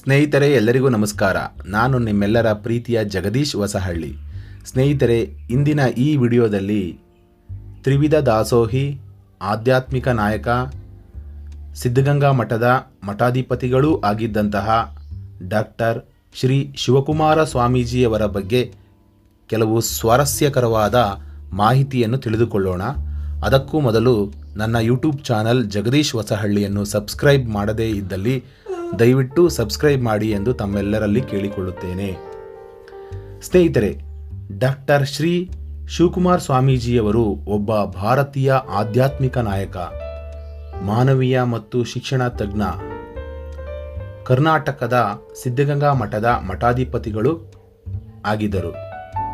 ಸ್ನೇಹಿತರೆ, ಎಲ್ಲರಿಗೂ ನಮಸ್ಕಾರ. ನಾನು ನಿಮ್ಮೆಲ್ಲರ ಪ್ರೀತಿಯ ಜಗದೀಶ್ ಹೊಸಹಳ್ಳಿ. ಸ್ನೇಹಿತರೆ, ಇಂದಿನ ಈ ವಿಡಿಯೋದಲ್ಲಿ ತ್ರಿವಿಧ ದಾಸೋಹಿ, ಆಧ್ಯಾತ್ಮಿಕ ನಾಯಕ, ಸಿದ್ಧಗಂಗಾ ಮಠದ ಮಠಾಧಿಪತಿಗಳೂ ಆಗಿದ್ದಂತಹ ಡಾಕ್ಟರ್ ಶ್ರೀ ಶಿವಕುಮಾರ ಸ್ವಾಮೀಜಿಯವರ ಬಗ್ಗೆ ಕೆಲವು ಸ್ವಾರಸ್ಯಕರವಾದ ಮಾಹಿತಿಯನ್ನು ತಿಳಿದುಕೊಳ್ಳೋಣ. ಅದಕ್ಕೂ ಮೊದಲು ನನ್ನ ಯೂಟ್ಯೂಬ್ ಚಾನಲ್ ಜಗದೀಶ್ ಹೊಸಹಳ್ಳಿಯನ್ನು ಸಬ್ಸ್ಕ್ರೈಬ್ ಮಾಡದೇ ಇದ್ದಲ್ಲಿ ದಯವಿಟ್ಟು ಸಬ್ಸ್ಕ್ರೈಬ್ ಮಾಡಿ ಎಂದು ತಮ್ಮೆಲ್ಲರಲ್ಲಿ ಕೇಳಿಕೊಳ್ಳುತ್ತೇನೆ. ಸ್ನೇಹಿತರೆ, ಡಾಕ್ಟರ್ ಶ್ರೀ ಶಿವಕುಮಾರ್ ಸ್ವಾಮೀಜಿಯವರು ಒಬ್ಬ ಭಾರತೀಯ ಆಧ್ಯಾತ್ಮಿಕ ನಾಯಕ, ಮಾನವೀಯ ಮತ್ತು ಶಿಕ್ಷಣ ತಜ್ಞ, ಕರ್ನಾಟಕದ ಸಿದ್ಧಗಂಗಾ ಮಠದ ಮಠಾಧಿಪತಿಗಳು ಆಗಿದ್ದರು.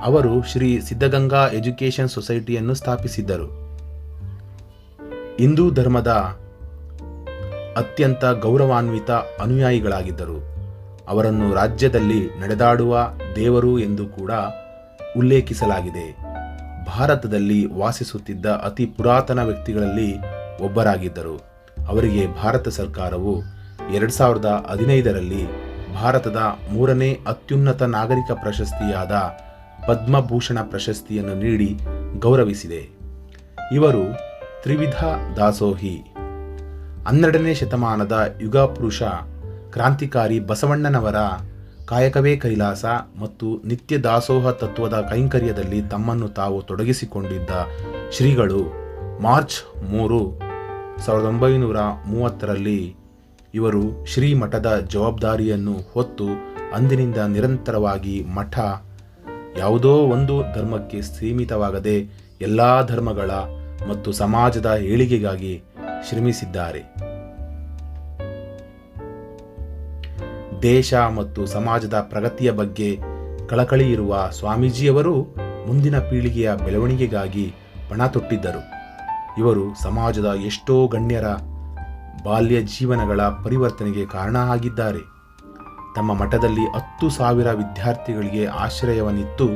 ಅವರು ಶ್ರೀ ಸಿದ್ಧಗಂಗಾ ಎಜುಕೇಷನ್ ಸೊಸೈಟಿಯನ್ನು ಸ್ಥಾಪಿಸಿದ್ದರು. ಹಿಂದೂ ಧರ್ಮದ ಅತ್ಯಂತ ಗೌರವಾನ್ವಿತ ಅನುಯಾಯಿಗಳಾಗಿದ್ದರು. ಅವರನ್ನು ರಾಜ್ಯದಲ್ಲಿ ನಡೆದಾಡುವ ದೇವರು ಎಂದು ಕೂಡ ಉಲ್ಲೇಖಿಸಲಾಗಿದೆ. ಭಾರತದಲ್ಲಿ ವಾಸಿಸುತ್ತಿದ್ದ ಅತಿ ಪುರಾತನ ವ್ಯಕ್ತಿಗಳಲ್ಲಿ ಒಬ್ಬರಾಗಿದ್ದರು. ಅವರಿಗೆ ಭಾರತ ಸರ್ಕಾರವು ಎರಡು ಸಾವಿರದ ಹದಿನೈದರಲ್ಲಿ ಭಾರತದ ಮೂರನೇ ಅತ್ಯುನ್ನತ ನಾಗರಿಕ ಪ್ರಶಸ್ತಿಯಾದ ಪದ್ಮಭೂಷಣ ಪ್ರಶಸ್ತಿಯನ್ನು ನೀಡಿ ಗೌರವಿಸಿದೆ. ಇವರು ತ್ರಿವಿಧ ದಾಸೋಹಿ ಹನ್ನೆರಡನೇ ಶತಮಾನದ ಯುಗ ಪುರುಷ, ಕ್ರಾಂತಿಕಾರಿ ಬಸವಣ್ಣನವರ ಕಾಯಕವೇ ಕೈಲಾಸ ಮತ್ತು ನಿತ್ಯ ದಾಸೋಹ ತತ್ವದ ಕೈಂಕರ್ಯದಲ್ಲಿ ತಮ್ಮನ್ನು ತಾವು ತೊಡಗಿಸಿಕೊಂಡಿದ್ದ ಶ್ರೀಗಳು ಮಾರ್ಚ್ ಮೂರು, ಸಾವಿರದ ಒಂಬೈನೂರ ಮೂವತ್ತರಲ್ಲಿ ಇವರು ಶ್ರೀ ಮಠದ ಜವಾಬ್ದಾರಿಯನ್ನು ಹೊತ್ತು ಅಂದಿನಿಂದ ನಿರಂತರವಾಗಿ ಮಠ ಯಾವುದೋ ಒಂದು ಧರ್ಮಕ್ಕೆ ಸೀಮಿತವಾಗದೆ ಎಲ್ಲ ಧರ್ಮಗಳ ಮತ್ತು ಸಮಾಜದ ಏಳಿಗೆಗಾಗಿ ಶ್ರಮಿಸಿದ್ದಾರೆ. ದೇಶ ಮತ್ತು ಸಮಾಜದ ಪ್ರಗತಿಯ ಬಗ್ಗೆ ಕಳಕಳಿ ಇರುವ ಸ್ವಾಮೀಜಿಯವರು ಮುಂದಿನ ಪೀಳಿಗೆಯ ಬೆಳವಣಿಗೆಗಾಗಿ ಪಣ ತೊಟ್ಟಿದ್ದರು. ಇವರು ಸಮಾಜದ ಎಷ್ಟೋ ಗಣ್ಯರ ಬಾಲ್ಯ ಜೀವನಗಳ ಪರಿವರ್ತನೆಗೆ ಕಾರಣ ಆಗಿದ್ದಾರೆ. ತಮ್ಮ ಮಠದಲ್ಲಿ ಹತ್ತು ಸಾವಿರ ವಿದ್ಯಾರ್ಥಿಗಳಿಗೆ ಆಶ್ರಯವನ್ನಿತ್ತು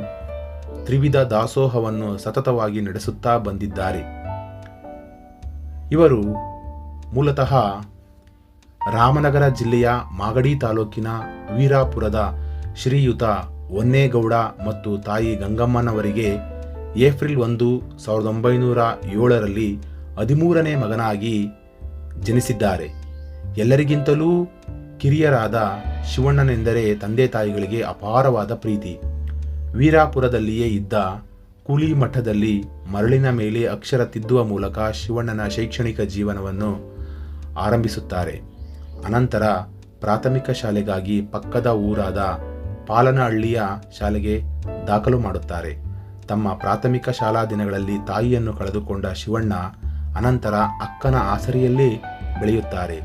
ತ್ರಿವಿಧ ದಾಸೋಹವನ್ನು ಸತತವಾಗಿ ನಡೆಸುತ್ತಾ ಬಂದಿದ್ದಾರೆ. ಇವರು ಮೂಲತಃ ರಾಮನಗರ ಜಿಲ್ಲೆಯ ಮಾಗಡಿ ತಾಲೂಕಿನ ವೀರಾಪುರದ ಶ್ರೀಯುತ ಒನ್ನೇಗೌಡ ಮತ್ತು ತಾಯಿ ಗಂಗಮ್ಮನವರಿಗೆ ಏಪ್ರಿಲ್ ಒಂದು ಸಾವಿರದ ಒಂಬೈನೂರ ಏಳರಲ್ಲಿ ಹದಿಮೂರನೇ ಮಗನಾಗಿ ಜನಿಸಿದ್ದಾರೆ. ಎಲ್ಲರಿಗಿಂತಲೂ ಕಿರಿಯರಾದ ಶಿವಣ್ಣನೆಂದರೆ ತಂದೆ ತಾಯಿಗಳಿಗೆ ಅಪಾರವಾದ ಪ್ರೀತಿ. ವೀರಾಪುರದಲ್ಲಿಯೇ ಇದ್ದ ಕೂಲಿ ಮಠದಲ್ಲಿ ಮರಳಿನ ಮೇಲೆ ಅಕ್ಷರ ತಿದ್ದುವ ಮೂಲಕ ಶಿವಣ್ಣನ ಶೈಕ್ಷಣಿಕ ಜೀವನವನ್ನು ಆರಂಭಿಸುತ್ತಾರೆ. ಅನಂತರ ಪ್ರಾಥಮಿಕ ಶಾಲೆಗಾಗಿ ಪಕ್ಕದ ಊರಾದ ಪಾಲನಹಳ್ಳಿಯ ಶಾಲೆಗೆ ದಾಖಲು ಮಾಡುತ್ತಾರೆ. ತಮ್ಮ ಪ್ರಾಥಮಿಕ ಶಾಲಾ ದಿನಗಳಲ್ಲಿ ತಾಯಿಯನ್ನು ಕಳೆದುಕೊಂಡ ಶಿವಣ್ಣ ಅನಂತರ ಅಕ್ಕನ ಆಸರೆಯಲ್ಲಿ ಬೆಳೆಯುತ್ತಾರೆ.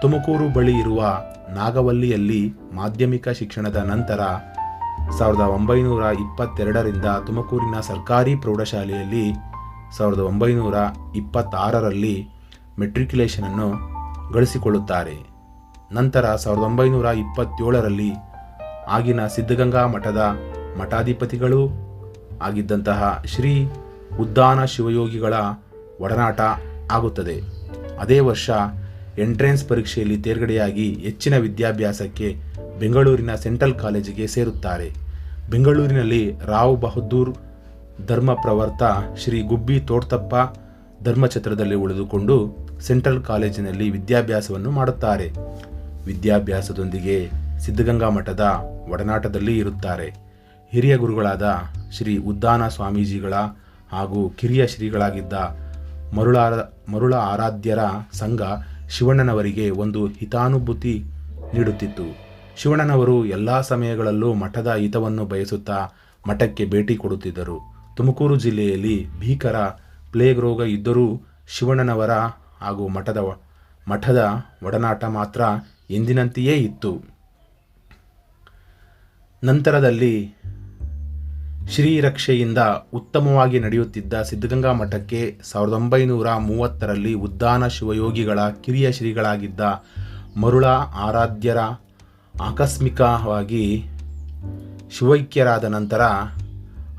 ತುಮಕೂರು ಬಳಿ ಇರುವ ನಾಗವಲ್ಲಿಯಲ್ಲಿ ಮಾಧ್ಯಮಿಕ ಶಿಕ್ಷಣದ ನಂತರ ಸಾವಿರದ ಒಂಬೈನೂರ ಇಪ್ಪತ್ತೆರಡರಿಂದ ತುಮಕೂರಿನ ಸರ್ಕಾರಿ ಪ್ರೌಢಶಾಲೆಯಲ್ಲಿ ಸಾವಿರದ ಒಂಬೈನೂರ ಇಪ್ಪತ್ತಾರರಲ್ಲಿ ಮೆಟ್ರಿಕ್ಯುಲೇಷನನ್ನು ಗಳಿಸಿಕೊಳ್ಳುತ್ತಾರೆ. ನಂತರ ಸಾವಿರದ ಒಂಬೈನೂರ ಇಪ್ಪತ್ತೇಳರಲ್ಲಿ ಆಗಿನ ಸಿದ್ಧಗಂಗಾ ಮಠದ ಮಠಾಧಿಪತಿಗಳು ಆಗಿದ್ದಂತಹ ಶ್ರೀ ಉದ್ದಾನ ಶಿವಯೋಗಿಗಳ ಒಡನಾಟ ಆಗುತ್ತದೆ. ಅದೇ ವರ್ಷ ಎಂಟ್ರೆನ್ಸ್ ಪರೀಕ್ಷೆಯಲ್ಲಿ ತೇರ್ಗಡೆಯಾಗಿ ಹೆಚ್ಚಿನ ವಿದ್ಯಾಭ್ಯಾಸಕ್ಕೆ ಬೆಂಗಳೂರಿನ ಸೆಂಟ್ರಲ್ ಕಾಲೇಜಿಗೆ ಸೇರುತ್ತಾರೆ. ಬೆಂಗಳೂರಿನಲ್ಲಿ ರಾವ್ ಬಹದ್ದೂರ್, ಧರ್ಮ ಪ್ರವರ್ತ ಶ್ರೀ ಗುಬ್ಬಿ ತೋಡ್ತಪ್ಪ ಧರ್ಮಛತ್ರದಲ್ಲಿ ಉಳಿದುಕೊಂಡು ಸೆಂಟ್ರಲ್ ಕಾಲೇಜಿನಲ್ಲಿ ವಿದ್ಯಾಭ್ಯಾಸವನ್ನು ಮಾಡುತ್ತಾರೆ. ವಿದ್ಯಾಭ್ಯಾಸದೊಂದಿಗೆ ಸಿದ್ಧಗಂಗಾ ಮಠದ ಒಡನಾಟದಲ್ಲಿ ಇರುತ್ತಾರೆ. ಹಿರಿಯ ಗುರುಗಳಾದ ಶ್ರೀ ಉದ್ದಾನ ಸ್ವಾಮೀಜಿಗಳ ಹಾಗೂ ಕಿರಿಯ ಶ್ರೀಗಳಾಗಿದ್ದ ಮರುಳ ಮರುಳ ಆರಾಧ್ಯರ ಸಂಘ ಶಿವಣ್ಣನವರಿಗೆ ಒಂದು ಹಿತಾನುಭೂತಿ ನೀಡುತ್ತಿತ್ತು. ಶಿವಣ್ಣನವರು ಎಲ್ಲ ಸಮಯಗಳಲ್ಲೂ ಮಠದ ಹಿತವನ್ನು ಬಯಸುತ್ತಾ ಮಠಕ್ಕೆ ಭೇಟಿ ಕೊಡುತ್ತಿದ್ದರು. ತುಮಕೂರು ಜಿಲ್ಲೆಯಲ್ಲಿ ಭೀಕರ ಪ್ಲೇಗ್ ರೋಗ ಇದ್ದರೂ ಶಿವಣ್ಣನವರ ಹಾಗೂ ಮಠದ ಮಠದ ಒಡನಾಟ ಮಾತ್ರ ಎಂದಿನಂತೆಯೇ ಇತ್ತು. ನಂತರದಲ್ಲಿ ಶ್ರೀರಕ್ಷೆಯಿಂದ ಉತ್ತಮವಾಗಿ ನಡೆಯುತ್ತಿದ್ದ ಸಿದ್ಧಗಂಗಾ ಮಠಕ್ಕೆ ಸಾವಿರದ ಒಂಬೈನೂರ ಮೂವತ್ತರಲ್ಲಿ ಉದ್ದಾನ ಶಿವಯೋಗಿಗಳ ಕಿರಿಯ ಶ್ರೀಗಳಾಗಿದ್ದ ಮರುಳ ಆರಾಧ್ಯರ ಆಕಸ್ಮಿಕವಾಗಿ ಶಿವೈಕ್ಯರಾದ ನಂತರ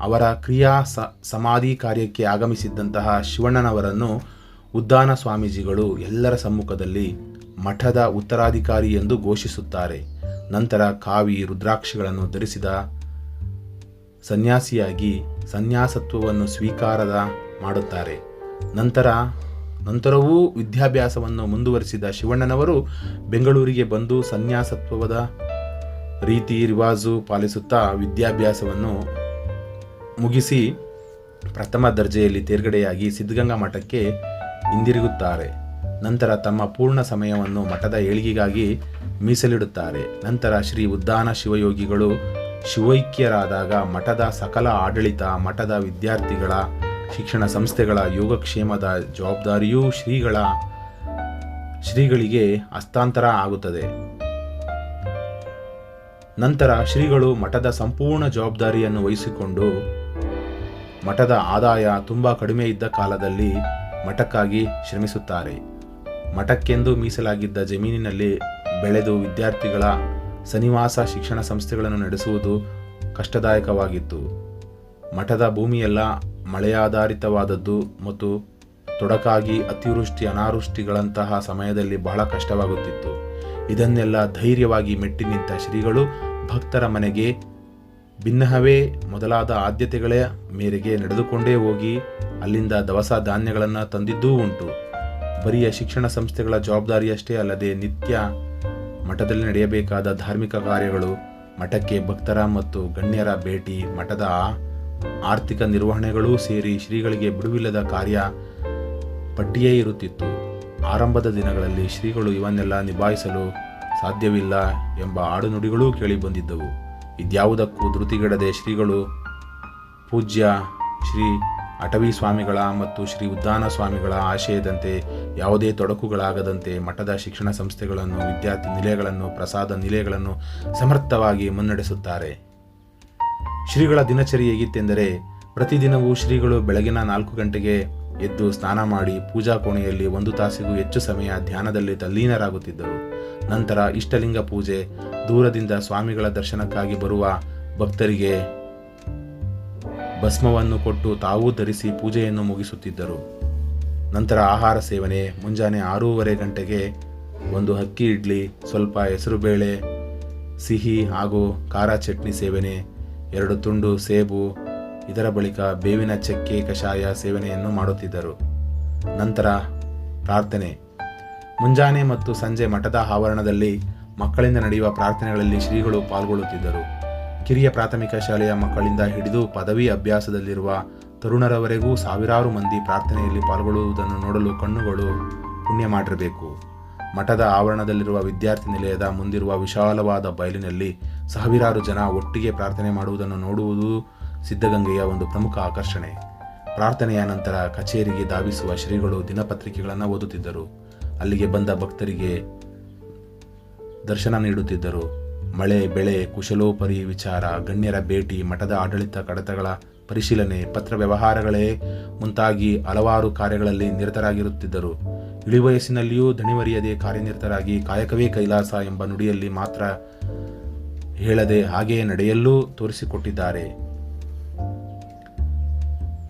ಅವರ ಕ್ರಿಯಾ ಸ, ಸಮಾಧಿ ಕಾರ್ಯಕ್ಕೆ ಆಗಮಿಸಿದ್ದಂತಹ ಶಿವಣ್ಣನವರನ್ನು ಉದ್ದಾನ ಸ್ವಾಮೀಜಿಗಳು ಎಲ್ಲರ ಸಮ್ಮುಖದಲ್ಲಿ ಮಠದ ಉತ್ತರಾಧಿಕಾರಿ ಎಂದು ಘೋಷಿಸುತ್ತಾರೆ. ನಂತರ ಕಾವಿ ರುದ್ರಾಕ್ಷಿಗಳನ್ನು ಧರಿಸಿದ ಸನ್ಯಾಸಿಯಾಗಿ ಸನ್ಯಾಸತ್ವವನ್ನು ಸ್ವೀಕಾರದ ಮಾಡುತ್ತಾರೆ. ನಂತರ ನಂತರವೂ ವಿದ್ಯಾಭ್ಯಾಸವನ್ನು ಮುಂದುವರಿಸಿದ ಶಿವಣ್ಣನವರು ಬೆಂಗಳೂರಿಗೆ ಬಂದು ಸನ್ಯಾಸತ್ವದ ರೀತಿ ರಿವಾಜು ಪಾಲಿಸುತ್ತಾ ವಿದ್ಯಾಭ್ಯಾಸವನ್ನು ಮುಗಿಸಿ ಪ್ರಥಮ ದರ್ಜೆಯಲ್ಲಿ ತೇರ್ಗಡೆಯಾಗಿ ಸಿದ್ಧಗಂಗಾ ಮಠಕ್ಕೆ ಹಿಂದಿರುಗುತ್ತಾರೆ. ನಂತರ ತಮ್ಮ ಪೂರ್ಣ ಸಮಯವನ್ನು ಮಠದ ಏಳಿಗೆಗಾಗಿ ಮೀಸಲಿಡುತ್ತಾರೆ. ನಂತರ ಶ್ರೀ ಉದ್ದಾನ ಶಿವಯೋಗಿಗಳು ಶಿವೈಕ್ಯರಾದಾಗ ಮಠದ ಸಕಲ ಆಡಳಿತ ಮಠದ ವಿದ್ಯಾರ್ಥಿಗಳ ಶಿಕ್ಷಣ ಸಂಸ್ಥೆಗಳ ಯೋಗಕ್ಷೇಮದ ಜವಾಬ್ದಾರಿಯೂ ಶ್ರೀಗಳ, ಶ್ರೀಗಳಿಗೆ ಹಸ್ತಾಂತರ ಆಗುತ್ತದೆ. ನಂತರ ಶ್ರೀಗಳು ಮಠದ ಸಂಪೂರ್ಣ ಜವಾಬ್ದಾರಿಯನ್ನು ವಹಿಸಿಕೊಂಡು ಮಠದ ಆದಾಯ ತುಂಬ ಕಡಿಮೆ ಇದ್ದ ಕಾಲದಲ್ಲಿ ಮಠಕ್ಕಾಗಿ ಶ್ರಮಿಸುತ್ತಾರೆ. ಮಠಕ್ಕೆಂದು ಮೀಸಲಾಗಿದ್ದ ಜಮೀನಿನಲ್ಲಿ ಬೆಳೆದು ವಿದ್ಯಾರ್ಥಿಗಳ ಸನಿವಾಸ ಶಿಕ್ಷಣ ಸಂಸ್ಥೆಗಳನ್ನು ನಡೆಸುವುದು ಕಷ್ಟದಾಯಕವಾಗಿತ್ತು. ಮಠದ ಭೂಮಿಯೆಲ್ಲ ಮಳೆಯಾಧಾರಿತವಾದದ್ದು ಮತ್ತು ತೊಡಕಾಗಿ ಅತಿವೃಷ್ಟಿ ಅನಾವೃಷ್ಟಿಗಳಂತಹ ಸಮಯದಲ್ಲಿ ಬಹಳ ಕಷ್ಟವಾಗುತ್ತಿತ್ತು. ಇದನ್ನೆಲ್ಲ ಧೈರ್ಯವಾಗಿ ಮೆಟ್ಟಿ ನಿಂತ ಶ್ರೀಗಳು ಭಕ್ತರ ಮನೆಗೆ ಭಿನ್ನಹವೇ ಮೊದಲಾದ ಆದ್ಯತೆಗಳ ಮೇರೆಗೆ ನಡೆದುಕೊಂಡೇ ಹೋಗಿ ಅಲ್ಲಿಂದ ದವಸ ಧಾನ್ಯಗಳನ್ನು ತಂದಿದ್ದೂ ಉಂಟು. ಬರಿಯ ಶಿಕ್ಷಣ ಸಂಸ್ಥೆಗಳ ಜವಾಬ್ದಾರಿಯಷ್ಟೇ ಅಲ್ಲದೆ ನಿತ್ಯ ಮಠದಲ್ಲಿ ನಡೆಯಬೇಕಾದ ಧಾರ್ಮಿಕ ಕಾರ್ಯಗಳು, ಮಠಕ್ಕೆ ಭಕ್ತರ ಮತ್ತು ಗಣ್ಯರ ಭೇಟಿ, ಮಠದ ಆರ್ಥಿಕ ನಿರ್ವಹಣೆಗಳೂ ಸೇರಿ ಶ್ರೀಗಳಿಗೆ ಬಿಡುವಿಲ್ಲದ ಕಾರ್ಯ ಪಟ್ಟಿಯೇ ಇರುತ್ತಿತ್ತು. ಆರಂಭದ ದಿನಗಳಲ್ಲಿ ಶ್ರೀಗಳು ಇವನ್ನೆಲ್ಲ ನಿಭಾಯಿಸಲು ಸಾಧ್ಯವಿಲ್ಲ ಎಂಬ ಆಡುನುಡಿಗಳೂ ಕೇಳಿಬಂದಿದ್ದವು. ಇದ್ಯಾವುದಕ್ಕೂ ಧೃತಿಗೆಡದೆ ಶ್ರೀಗಳು ಪೂಜ್ಯ ಶ್ರೀ ಅಟವಿ ಸ್ವಾಮಿಗಳ ಮತ್ತು ಶ್ರೀ ಉದ್ದಾನ ಸ್ವಾಮಿಗಳ ಆಶಯದಂತೆ ಯಾವುದೇ ತೊಡಕುಗಳಾಗದಂತೆ ಮಠದ ಶಿಕ್ಷಣ ಸಂಸ್ಥೆಗಳನ್ನು, ವಿದ್ಯಾರ್ಥಿ ನಿಲಯಗಳನ್ನು, ಪ್ರಸಾದ ನಿಲಯಗಳನ್ನು ಸಮರ್ಥವಾಗಿ ಮುನ್ನಡೆಸುತ್ತಾರೆ. ಶ್ರೀಗಳ ದಿನಚರಿ ಹೇಗಿತ್ತೆಂದರೆ, ಪ್ರತಿದಿನವೂ ಶ್ರೀಗಳು ಬೆಳಗಿನ ನಾಲ್ಕು ಗಂಟೆಗೆ ಎದ್ದು ಸ್ನಾನ ಮಾಡಿ ಪೂಜಾ ಕೋಣೆಯಲ್ಲಿ ಒಂದು ತಾಸಿಗೂ ಹೆಚ್ಚು ಸಮಯ ಧ್ಯಾನದಲ್ಲಿ ತಲ್ಲೀನರಾಗುತ್ತಿದ್ದರು. ನಂತರ ಇಷ್ಟಲಿಂಗ ಪೂಜೆ, ದೂರದಿಂದ ಸ್ವಾಮಿಗಳ ದರ್ಶನಕ್ಕಾಗಿ ಬರುವ ಭಕ್ತರಿಗೆ ಭಸ್ಮವನ್ನು ಕೊಟ್ಟು ತಾವೂ ಧರಿಸಿ ಪೂಜೆಯನ್ನು ಮುಗಿಸುತ್ತಿದ್ದರು. ನಂತರ ಆಹಾರ ಸೇವನೆ, ಮುಂಜಾನೆ ಆರೂವರೆ ಗಂಟೆಗೆ ಒಂದು ಅಕ್ಕಿ ಇಡ್ಲಿ, ಸ್ವಲ್ಪ ಹೆಸರುಬೇಳೆ, ಸಿಹಿ ಹಾಗೂ ಖಾರ ಚಟ್ನಿ ಸೇವನೆ ಎರಡು ತುಂಡು ಸೇಬು, ಇದರ ಬಳಿಕ ಬೇವಿನ ಚಕ್ಕೆ, ಕಷಾಯ ಸೇವನೆಯನ್ನು ಮಾಡುತ್ತಿದ್ದರು. ನಂತರ ಪ್ರಾರ್ಥನೆ. ಮುಂಜಾನೆ ಮತ್ತು ಸಂಜೆ ಮಠದ ಆವರಣದಲ್ಲಿ ಮಕ್ಕಳಿಂದ ನಡೆಯುವ ಪ್ರಾರ್ಥನೆಗಳಲ್ಲಿ ಶ್ರೀಗಳು ಪಾಲ್ಗೊಳ್ಳುತ್ತಿದ್ದರು. ಕಿರಿಯ ಪ್ರಾಥಮಿಕ ಶಾಲೆಯ ಮಕ್ಕಳಿಂದ ಹಿಡಿದು ಪದವಿ ಅಭ್ಯಾಸದಲ್ಲಿರುವ ತರುಣರವರೆಗೂ ಸಾವಿರಾರು ಮಂದಿ ಪ್ರಾರ್ಥನೆಯಲ್ಲಿ ಪಾಲ್ಗೊಳ್ಳುವುದನ್ನು ನೋಡಲು ಕಣ್ಣುಗಳು ಪುಣ್ಯ ಮಾಡಿರಬೇಕು. ಮಠದ ಆವರಣದಲ್ಲಿರುವ ವಿದ್ಯಾರ್ಥಿ ನಿಲಯದ ಮುಂದಿರುವ ವಿಶಾಲವಾದ ಬಯಲಿನಲ್ಲಿ ಸಾವಿರಾರು ಜನ ಒಟ್ಟಿಗೆ ಪ್ರಾರ್ಥನೆ ಮಾಡುವುದನ್ನು ನೋಡುವುದು ಸಿದ್ಧಗಂಗೆಯ ಒಂದು ಪ್ರಮುಖ ಆಕರ್ಷಣೆ. ಪ್ರಾರ್ಥನೆಯ ನಂತರ ಕಚೇರಿಗೆ ಧಾವಿಸುವ ಶ್ರೀಗಳು ದಿನಪತ್ರಿಕೆಗಳನ್ನು ಓದುತ್ತಿದ್ದರು. ಅಲ್ಲಿಗೆ ಬಂದ ಭಕ್ತರಿಗೆ ದರ್ಶನ ನೀಡುತ್ತಿದ್ದರು. ಮಳೆ, ಬೆಳೆ, ಕುಶಲೋಪರಿ ವಿಚಾರ, ಗಣ್ಯರ ಭೇಟಿ, ಮಠದ ಆಡಳಿತ ಕಡತಗಳ ಪರಿಶೀಲನೆ, ಪತ್ರ ವ್ಯವಹಾರಗಳೇ ಮುಂತಾಗಿ ಹಲವಾರು ಕಾರ್ಯಗಳಲ್ಲಿ ನಿರತರಾಗಿರುತ್ತಿದ್ದರು. ಇಳಿವಯಸ್ಸಿನಲ್ಲಿಯೂ ದಣಿವರಿಯದೆ ಕಾರ್ಯನಿರತರಾಗಿ ಕಾಯಕವೇ ಕೈಲಾಸ ಎಂಬ ನುಡಿಯಲ್ಲಿ ಮಾತ್ರ ಹೇಳದೆ ಹಾಗೆಯೇ ನಡೆಯಲ್ಲೂ ತೋರಿಸಿಕೊಟ್ಟಿದ್ದಾರೆ.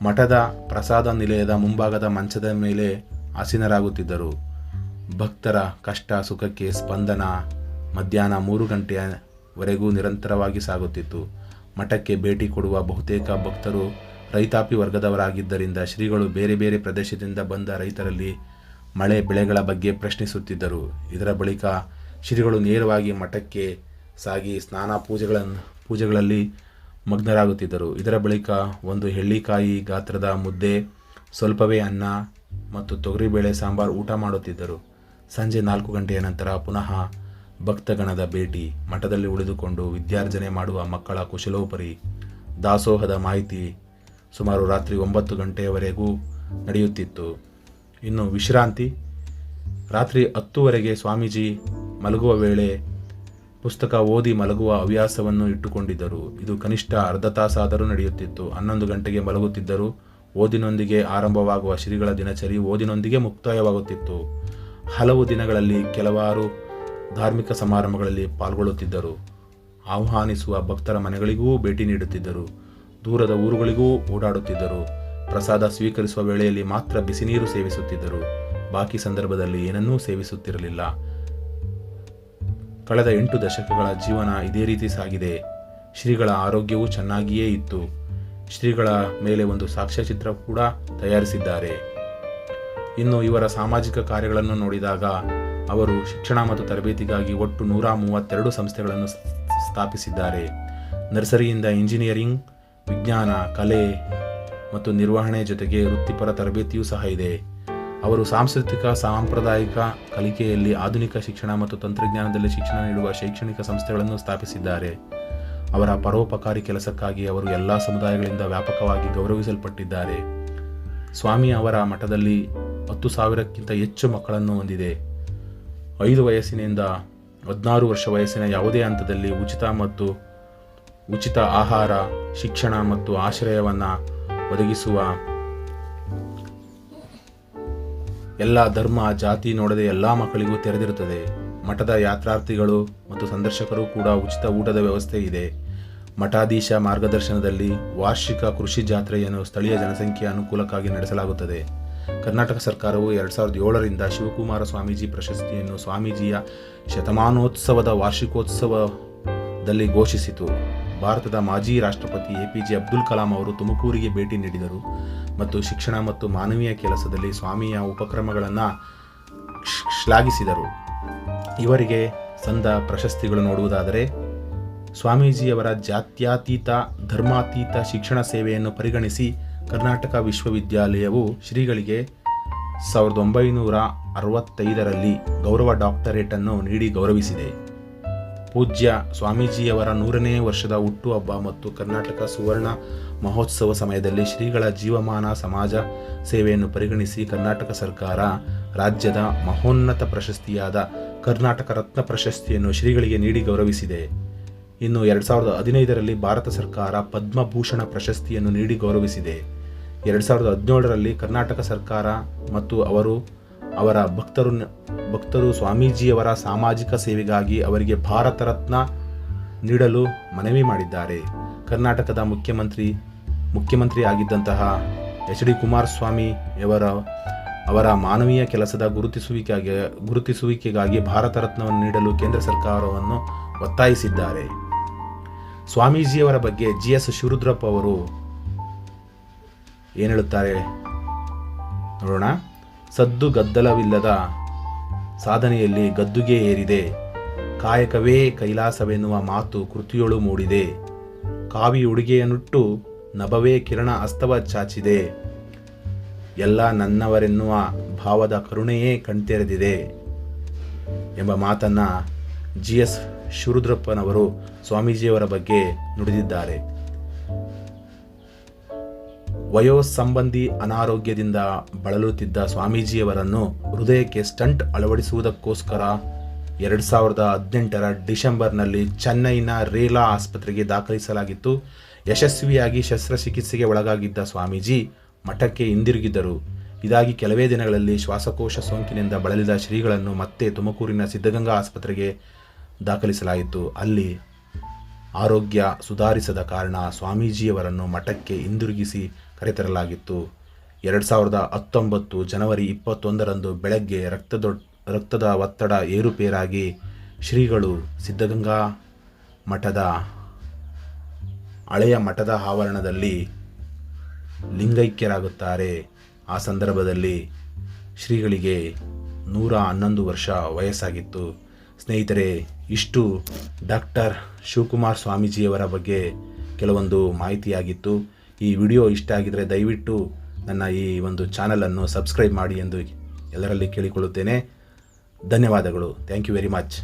ಮಠದ ಪ್ರಸಾದ ನಿಲಯದ ಮುಂಭಾಗದ ಮಂಚದ ಮೇಲೆ ಆಸೀನರಾಗುತ್ತಿದ್ದರು. ಭಕ್ತರ ಕಷ್ಟ, ಸುಖಕ್ಕೆ ಸ್ಪಂದನ ಮಧ್ಯಾಹ್ನ ಮೂರು ಗಂಟೆಯವರೆಗೂ ನಿರಂತರವಾಗಿ ಸಾಗುತ್ತಿತ್ತು. ಮಠಕ್ಕೆ ಭೇಟಿ ಕೊಡುವ ಬಹುತೇಕ ಭಕ್ತರು ರೈತಾಪಿ ವರ್ಗದವರಾಗಿದ್ದರಿಂದ ಶ್ರೀಗಳು ಬೇರೆ ಬೇರೆ ಪ್ರದೇಶದಿಂದ ಬಂದ ರೈತರಲ್ಲಿ ಮಳೆ ಬೆಳೆಗಳ ಬಗ್ಗೆ ಪ್ರಶ್ನಿಸುತ್ತಿದ್ದರು. ಇದರ ಬಳಿಕ ಶ್ರೀಗಳು ನೇರವಾಗಿ ಮಠಕ್ಕೆ ಸಾಗಿ ಸ್ನಾನ ಪೂಜೆಗಳನ್ನು ಪೂಜೆಗಳಲ್ಲಿ ಮಗ್ನರಾಗುತ್ತಿದ್ದರು. ಇದರ ಬಳಿಕ ಒಂದು ಹೆಳ್ಳಿಕಾಯಿ ಗಾತ್ರದ ಮುದ್ದೆ, ಸ್ವಲ್ಪವೇ ಅನ್ನ ಮತ್ತು ತೊಗರಿಬೇಳೆ ಸಾಂಬಾರು ಊಟ ಮಾಡುತ್ತಿದ್ದರು. ಸಂಜೆ ನಾಲ್ಕು ಗಂಟೆಯ ನಂತರ ಪುನಃ ಭಕ್ತಗಣದ ಭೇಟಿ. ಮಠದಲ್ಲಿ ಉಳಿದುಕೊಂಡು ವಿದ್ಯಾರ್ಜನೆ ಮಾಡುವ ಮಕ್ಕಳ ಕುಶಲೋಪರಿ. ದಾಸೋಹದ ಮಾಹಿತಿ ಸುಮಾರು ರಾತ್ರಿ ಒಂಬತ್ತು ಗಂಟೆಯವರೆಗೂ ನಡೆಯುತ್ತಿತ್ತು. ಇನ್ನು ವಿಶ್ರಾಂತಿ. ರಾತ್ರಿ ಹತ್ತುವರೆಗೆ ಸ್ವಾಮೀಜಿ ಮಲಗುವ ವೇಳೆ ಪುಸ್ತಕ ಓದಿ ಮಲಗುವ ಹವ್ಯಾಸವನ್ನು ಇಟ್ಟುಕೊಂಡಿದ್ದರು. ಇದು ಕನಿಷ್ಠ ಅರ್ಧ ತಾಸಾದರೂ ನಡೆಯುತ್ತಿತ್ತು. ಹನ್ನೊಂದು ಗಂಟೆಗೆ ಮಲಗುತ್ತಿದ್ದರು. ಓದಿನೊಂದಿಗೆ ಆರಂಭವಾಗುವ ಶ್ರೀಗಳ ದಿನಚರಿ ಓದಿನೊಂದಿಗೆ ಮುಕ್ತಾಯವಾಗುತ್ತಿತ್ತು. ಹಲವು ದಿನಗಳಲ್ಲಿ ಕೆಲವಾರು ಧಾರ್ಮಿಕ ಸಮಾರಂಭಗಳಲ್ಲಿ ಪಾಲ್ಗೊಳ್ಳುತ್ತಿದ್ದರು. ಆಹ್ವಾನಿಸುವ ಭಕ್ತರ ಮನೆಗಳಿಗೂ ಭೇಟಿ ನೀಡುತ್ತಿದ್ದರು. ದೂರದ ಊರುಗಳಿಗೂ ಓಡಾಡುತ್ತಿದ್ದರು. ಪ್ರಸಾದ ಸ್ವೀಕರಿಸುವ ವೇಳೆಯಲ್ಲಿ ಮಾತ್ರ ಬಿಸಿ ನೀರು ಸೇವಿಸುತ್ತಿದ್ದರು. ಬಾಕಿ ಸಂದರ್ಭದಲ್ಲಿ ಏನನ್ನೂ ಸೇವಿಸುತ್ತಿರಲಿಲ್ಲ. ಕಳೆದ ಎಂಟು ದಶಕಗಳ ಜೀವನ ಇದೇ ರೀತಿ ಸಾಗಿದೆ. ಶ್ರೀಗಳ ಆರೋಗ್ಯವೂ ಚೆನ್ನಾಗಿಯೇ ಇತ್ತು. ಶ್ರೀಗಳ ಮೇಲೆ ಒಂದು ಸಾಕ್ಷ್ಯಚಿತ್ರ ಕೂಡ ತಯಾರಿಸಿದ್ದಾರೆ. ಇನ್ನು ಇವರ ಸಾಮಾಜಿಕ ಕಾರ್ಯಗಳನ್ನು ನೋಡಿದಾಗ ಅವರು ಶಿಕ್ಷಣ ಮತ್ತು ತರಬೇತಿಗಾಗಿ ಒಟ್ಟು ನೂರ ಮೂವತ್ತೆರಡು ಸಂಸ್ಥೆಗಳನ್ನು ಸ್ಥಾಪಿಸಿದ್ದಾರೆ. ನರ್ಸರಿಯಿಂದ ಇಂಜಿನಿಯರಿಂಗ್, ವಿಜ್ಞಾನ, ಕಲೆ ಮತ್ತು ನಿರ್ವಹಣೆ ಜೊತೆಗೆ ವೃತ್ತಿಪರ ತರಬೇತಿಯೂ ಸಹ ಇದೆ. ಅವರು ಸಾಂಸ್ಕೃತಿಕ, ಸಾಂಪ್ರದಾಯಿಕ ಕಲಿಕೆಯಲ್ಲಿ ಆಧುನಿಕ ಶಿಕ್ಷಣ ಮತ್ತು ತಂತ್ರಜ್ಞಾನದಲ್ಲಿ ಶಿಕ್ಷಣ ನೀಡುವ ಶೈಕ್ಷಣಿಕ ಸಂಸ್ಥೆಗಳನ್ನು ಸ್ಥಾಪಿಸಿದ್ದಾರೆ. ಅವರ ಪರೋಪಕಾರಿ ಕೆಲಸಕ್ಕಾಗಿ ಅವರು ಎಲ್ಲ ಸಮುದಾಯಗಳಿಂದ ವ್ಯಾಪಕವಾಗಿ ಗೌರವಿಸಲ್ಪಟ್ಟಿದ್ದಾರೆ. ಸ್ವಾಮಿ ಅವರ ಮಠದಲ್ಲಿ ಹತ್ತು ಸಾವಿರಕ್ಕಿಂತ ಹೆಚ್ಚು ಮಕ್ಕಳನ್ನು ಹೊಂದಿದೆ. ಐದು ವಯಸ್ಸಿನಿಂದ ಹದಿನಾರು ವರ್ಷ ವಯಸ್ಸಿನ ಯಾವುದೇ ಹಂತದಲ್ಲಿ ಉಚಿತ ಮತ್ತು ಉಚಿತ ಆಹಾರ, ಶಿಕ್ಷಣ ಮತ್ತು ಆಶ್ರಯವನ್ನು ಒದಗಿಸುವ ಎಲ್ಲ ಧರ್ಮ, ಜಾತಿ ನೋಡದೆ ಎಲ್ಲ ಮಕ್ಕಳಿಗೂ ತೆರೆದಿರುತ್ತದೆ. ಮಠದ ಯಾತ್ರಾರ್ಥಿಗಳು ಮತ್ತು ಸಂದರ್ಶಕರು ಕೂಡ ಉಚಿತ ಊಟದ ವ್ಯವಸ್ಥೆ ಇದೆ. ಮಠಾಧೀಶ ಮಾರ್ಗದರ್ಶನದಲ್ಲಿ ವಾರ್ಷಿಕ ಕೃಷಿ ಜಾತ್ರೆಯನ್ನು ಸ್ಥಳೀಯ ಜನಸಂಖ್ಯೆಯ ಅನುಕೂಲಕ್ಕಾಗಿ ನಡೆಸಲಾಗುತ್ತದೆ. ಕರ್ನಾಟಕ ಸರ್ಕಾರವು ಎರಡು ಸಾವಿರದ ಏಳರಿಂದ ಶಿವಕುಮಾರ ಸ್ವಾಮೀಜಿ ಪ್ರಶಸ್ತಿಯನ್ನು ಸ್ವಾಮೀಜಿಯ ಶತಮಾನೋತ್ಸವದ ವಾರ್ಷಿಕೋತ್ಸವದಲ್ಲಿ ಘೋಷಿಸಿತು. ಭಾರತದ ಮಾಜಿ ರಾಷ್ಟ್ರಪತಿ A P J Abdul Kalam ಅವರು ತುಮಕೂರಿಗೆ ಭೇಟಿ ನೀಡಿದರು ಮತ್ತು ಶಿಕ್ಷಣ ಮತ್ತು ಮಾನವೀಯ ಕೆಲಸದಲ್ಲಿ ಸ್ವಾಮಿಯ ಉಪಕ್ರಮಗಳನ್ನು ಶ್ಲಾಘಿಸಿದರು. ಇವರಿಗೆ ಸಂದ ಪ್ರಶಸ್ತಿಗಳು ನೋಡುವುದಾದರೆ ಸ್ವಾಮೀಜಿಯವರ ಜಾತ್ಯಾತೀತ, ಧರ್ಮಾತೀತ ಶಿಕ್ಷಣ ಸೇವೆಯನ್ನು ಪರಿಗಣಿಸಿ ಕರ್ನಾಟಕ ವಿಶ್ವವಿದ್ಯಾಲಯವು ಶ್ರೀಗಳಿಗೆ ಸಾವಿರದ ಒಂಬೈನೂರ ಅರವತ್ತೈದರಲ್ಲಿ ಗೌರವ ಡಾಕ್ಟರೇಟನ್ನು ನೀಡಿ ಗೌರವಿಸಿದೆ. ಪೂಜ್ಯ ಸ್ವಾಮೀಜಿಯವರ ನೂರನೇ ವರ್ಷದ ಹುಟ್ಟುಹಬ್ಬ ಮತ್ತು ಕರ್ನಾಟಕ ಸುವರ್ಣ ಮಹೋತ್ಸವ ಸಮಯದಲ್ಲಿ ಶ್ರೀಗಳ ಜೀವಮಾನ ಸಮಾಜ ಸೇವೆಯನ್ನು ಪರಿಗಣಿಸಿ ಕರ್ನಾಟಕ ಸರ್ಕಾರ ರಾಜ್ಯದ ಮಹೋನ್ನತ ಪ್ರಶಸ್ತಿಯಾದ ಕರ್ನಾಟಕ ರತ್ನ ಪ್ರಶಸ್ತಿಯನ್ನು ಶ್ರೀಗಳಿಗೆ ನೀಡಿ ಗೌರವಿಸಿದೆ. ಇನ್ನು ಎರಡು ಸಾವಿರದ ಹದಿನೈದರಲ್ಲಿ ಭಾರತ ಸರ್ಕಾರ ಪದ್ಮಭೂಷಣ ಪ್ರಶಸ್ತಿಯನ್ನು ನೀಡಿ ಗೌರವಿಸಿದೆ. ಎರಡು ಸಾವಿರದ ಹದಿನೇಳರಲ್ಲಿ ಕರ್ನಾಟಕ ಸರ್ಕಾರ ಮತ್ತು ಅವರು ಅವರ ಭಕ್ತರು ಭಕ್ತರು ಸ್ವಾಮೀಜಿಯವರ ಸಾಮಾಜಿಕ ಸೇವೆಗಾಗಿ ಅವರಿಗೆ ಭಾರತ ರತ್ನ ನೀಡಲು ಮನವಿ ಮಾಡಿದ್ದಾರೆ. ಕರ್ನಾಟಕದ ಮುಖ್ಯಮಂತ್ರಿ ಮುಖ್ಯಮಂತ್ರಿ ಆಗಿದ್ದಂತಹ ಎಚ್ ಡಿ ಕುಮಾರಸ್ವಾಮಿಯವರ ಅವರ ಮಾನವೀಯ ಕೆಲಸದ ಗುರುತಿಸುವಿಕೆಗಾಗಿ ಗುರುತಿಸುವಿಕೆಗಾಗಿ ಭಾರತ ರತ್ನವನ್ನು ನೀಡಲು ಕೇಂದ್ರ ಸರ್ಕಾರವನ್ನು ಒತ್ತಾಯಿಸಿದ್ದಾರೆ. ಸ್ವಾಮೀಜಿಯವರ ಬಗ್ಗೆ ಜಿ ಎಸ್ ಶಿವರುದ್ರಪ್ಪ ಅವರು ಏನು ಹೇಳುತ್ತಾರೆ? ನೋಡೋಣ. ಸದ್ದು ಗದ್ದಲವಿಲ್ಲದ ಸಾಧನೆಯಲ್ಲಿ ಗದ್ದುಗೆ ಏರಿದೆ. ಕಾಯಕವೇ ಕೈಲಾಸವೆನ್ನುವ ಮಾತು ಕೃತಿಯೊಳು ಮೂಡಿದೆ. ಕಾವಿ ಉಡುಗೆಯನ್ನುಟ್ಟು ನಭವೇ ಕಿರಣ ಅಸ್ತವ ಚಾಚಿದೆ. ಎಲ್ಲ ನನ್ನವರೆನ್ನುವ ಭಾವದ ಕರುಣೆಯೇ ಕಣ್ತೆರೆದಿದೆ ಎಂಬ ಮಾತನ್ನ ಜಿ ಎಸ್ ಶಿರುದ್ರಪ್ಪನವರು ಸ್ವಾಮೀಜಿಯವರ ಬಗ್ಗೆ ನುಡಿದಿದ್ದಾರೆ. ವಯೋಸಂಬಂಧಿ ಅನಾರೋಗ್ಯದಿಂದ ಬಳಲುತ್ತಿದ್ದ ಸ್ವಾಮೀಜಿಯವರನ್ನು ಹೃದಯಕ್ಕೆ ಸ್ಟಂಟ್ ಅಳವಡಿಸುವುದಕ್ಕೋಸ್ಕರ ಎರಡು ಸಾವಿರದ ಹದಿನೆಂಟರ ಡಿಸೆಂಬರ್ನಲ್ಲಿ ಚೆನ್ನೈನ ರೇಲಾ ಆಸ್ಪತ್ರೆಗೆ ದಾಖಲಿಸಲಾಗಿತ್ತು. ಯಶಸ್ವಿಯಾಗಿ ಶಸ್ತ್ರಚಿಕಿತ್ಸೆಗೆ ಒಳಗಾಗಿದ್ದ ಸ್ವಾಮೀಜಿ ಮಠಕ್ಕೆ ಹಿಂದಿರುಗಿದ್ದರು. ಇದಾಗಿ ಕೆಲವೇ ದಿನಗಳಲ್ಲಿ ಶ್ವಾಸಕೋಶ ಸೋಂಕಿನಿಂದ ಬಳಲಿದ ಶ್ರೀಗಳನ್ನು ಮತ್ತೆ ತುಮಕೂರಿನ ಸಿದ್ಧಗಂಗಾ ಆಸ್ಪತ್ರೆಗೆ ದಾಖಲಿಸಲಾಯಿತು. ಅಲ್ಲಿ ಆರೋಗ್ಯ ಸುಧಾರಿಸದ ಕಾರಣ ಸ್ವಾಮೀಜಿಯವರನ್ನು ಮಠಕ್ಕೆ ಹಿಂದಿರುಗಿಸಿ ಕರೆತರಲಾಗಿತ್ತು. ಎರಡು ಸಾವಿರದ ಹತ್ತೊಂಬತ್ತು ಜನವರಿ ಇಪ್ಪತ್ತೊಂದರಂದು ಬೆಳಗ್ಗೆ ರಕ್ತದೊ, ರಕ್ತದ ಒತ್ತಡ ಏರುಪೇರಾಗಿ ಶ್ರೀಗಳು ಸಿದ್ಧಗಂಗಾ ಮಠದ ಹಳೆಯ ಮಠದ ಆವರಣದಲ್ಲಿ ಲಿಂಗೈಕ್ಯರಾಗುತ್ತಾರೆ. ಆ ಸಂದರ್ಭದಲ್ಲಿ ಶ್ರೀಗಳಿಗೆ ನೂರ ಹನ್ನೊಂದು ವರ್ಷ ವಯಸ್ಸಾಗಿತ್ತು. ಸ್ನೇಹಿತರೆ, ಇಷ್ಟು ಡಾಕ್ಟರ್ ಶಿವಕುಮಾರ್ ಸ್ವಾಮೀಜಿಯವರ ಬಗ್ಗೆ ಕೆಲವೊಂದು ಮಾಹಿತಿಯಾಗಿತ್ತು. ಈ ವಿಡಿಯೋ ಇಷ್ಟ ಆಗಿದರೆ ದಯವಿಟ್ಟು ನನ್ನ ಈ ಒಂದು ಚಾನಲನ್ನು ಸಬ್ಸ್ಕ್ರೈಬ್ ಮಾಡಿ ಎಂದು ಎಲ್ಲರಲ್ಲಿ ಕೇಳಿಕೊಳ್ಳುತ್ತೇನೆ. ಧನ್ಯವಾದಗಳು. Thank you very much